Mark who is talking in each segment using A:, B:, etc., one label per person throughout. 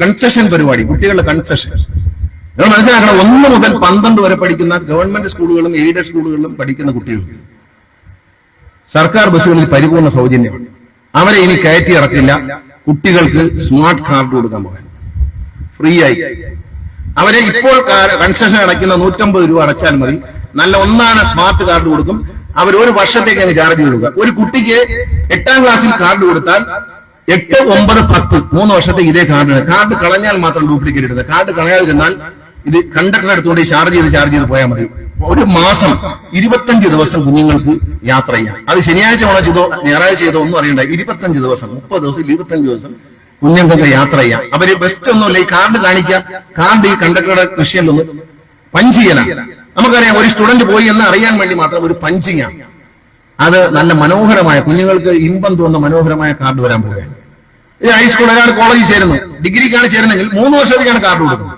A: Concession പരിപാടി കുട്ടികളുടെ concession നിങ്ങൾ മനസ്സിലാക്കണം ഒന്ന് മുതൽ പന്ത്രണ്ട് വരെ പഠിക്കുന്ന ഗവൺമെന്റ് സ്കൂളുകളും എയ്ഡഡ് സ്കൂളുകളിലും പഠിക്കുന്ന കുട്ടികൾ. സർക്കാർ ബസ്സുകളിൽ പരിപൂർണ സൗജന്യമാണ്. അവരെ ഇനി കയറ്റി ഇറക്കില്ല. കുട്ടികൾക്ക് സ്മാർട്ട് കാർഡ് കൊടുക്കാൻ പോകാൻ. ഫ്രീ ആയി അവരെ ഇപ്പോൾ കൺസെഷൻ അടയ്ക്കുന്ന നൂറ്റമ്പത് രൂപ അടച്ചാൽ മതി. നല്ല ഒന്നാണ് സ്മാർട്ട് കാർഡ് കൊടുക്കും. അവർ ഒരു വർഷത്തേക്ക് അങ്ങ് ചാർജ് കൊടുക്കുക. ഒരു കുട്ടിക്ക് എട്ടാം ക്ലാസ്സിൽ കാർഡ് കൊടുത്താൽ എട്ട് ഒമ്പത് പത്ത് മൂന്ന് വർഷത്തെ ഇതേ കാർഡ് കാർഡ് കളഞ്ഞാൽ മാത്രം ഡ്യൂപ്ലിക്കേറ്റ് ഇടുന്നത്. കാർഡ് കളയാതിരുന്നാൽ ഇത് കണ്ടക്ടർ എടുത്തുകൊണ്ട് ചാർജ് ചെയ്ത് ചാർജ് ചെയ്ത് പോയാൽ മതി. ഒരു മാസം ഇരുപത്തഞ്ച് ദിവസം കുഞ്ഞുങ്ങൾക്ക് യാത്ര ചെയ്യാം. അത് ശനിയാഴ്ച ഓണം ചെയ്തോ ഞായറാഴ്ച ചെയ്തോ ഒന്നും അറിയണ്ട. ഇരുപത്തഞ്ച് ദിവസം മുപ്പത് ദിവസം ഇരുപത്തഞ്ച് ദിവസം കുഞ്ഞുങ്ങൾക്ക് യാത്ര ചെയ്യാം. അവർ ബെസ്റ്റ് ഒന്നുമില്ല ഈ കാർഡ് കാണിക്കുക. കാർഡ് ഈ കണ്ടക്ടറുടെ വിഷയമൊന്ന് പഞ്ച് ചെയ്യലാണ് നമുക്കറിയാം ഒരു സ്റ്റുഡന്റ് പോയി എന്ന് അറിയാൻ വേണ്ടി മാത്രം ഒരു പഞ്ചിങ് ആണ് അത് നല്ല മനോഹരമായ കുഞ്ഞുങ്ങൾക്ക് ഇമ്പം തോന്നുന്ന മനോഹരമായ കാർഡ് വരാൻ പോവുകയാണ്. ഹൈസ്കൂൾ ഒരാൾ കോളേജിൽ ചേരുന്നു. ഡിഗ്രിക്കാണ് ചേരുന്നെങ്കിൽ മൂന്ന് വർഷത്തേക്കാണ് കാർഡ് കൊടുക്കുന്നത്.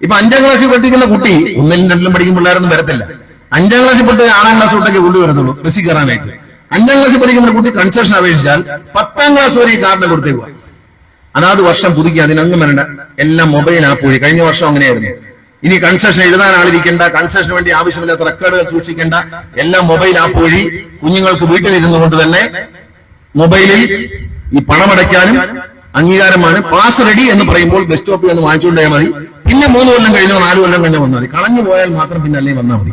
A: ഇപ്പൊ അഞ്ചാം ക്ലാസ്സിൽ പഠിക്കുന്ന കുട്ടി ഒന്നിലും രണ്ടിലും പഠിക്കും പിള്ളേരൊന്നും വരത്തില്ല. അഞ്ചാം ക്ലാസ്സിൽ പെട്ട് ആറാം ക്ലാസ് തൊട്ടേക്ക് ഉള്ളു വരുന്നുള്ളൂ ബസ്സിൽ കയറാനായിട്ട്. അഞ്ചാം ക്ലാസ്സിൽ പഠിക്കുന്ന കുട്ടി കൺസെഷൻ അപേക്ഷിച്ചാൽ പത്താം ക്ലാസ് വരെ ഈ കാർഡിനെ കൊടുത്തേക്കുക അതാത് വർഷം പുതുക്കി അതിനൊന്നും വരണ്ട. എല്ലാം മൊബൈൽ ആപ്പ് വഴി. കഴിഞ്ഞ വർഷം അങ്ങനെയായിരുന്നു. ഇനി കൺസെഷൻ എഴുതാൻ ആളിരിക്കേണ്ട കൺസെഷന് വേണ്ടി ആവശ്യമില്ലാത്ത റെക്കോർഡുകൾ സൂക്ഷിക്കേണ്ട. എല്ലാം മൊബൈൽ ആപ്പ് വഴി കുഞ്ഞുങ്ങൾക്ക് വീട്ടിലിരുന്നു കൊണ്ട് തന്നെ മൊബൈലിൽ ഈ പണമടയ്ക്കാനും അംഗീകാരമാണ്. പാസ് റെഡി എന്ന് പറയുമ്പോൾ ബസ് സ്റ്റോപ്പിൽ നിന്ന് വാങ്ങിച്ചുകൊണ്ടേ മതി. പിന്നെ മൂന്ന് കൊല്ലം കഴിഞ്ഞോ നാല് കൊല്ലം കഴിഞ്ഞോ വന്നാൽ മതി. കളഞ്ഞു പോയാൽ മാത്രം പിന്നെ അല്ലെങ്കിൽ വന്നാൽ മതി.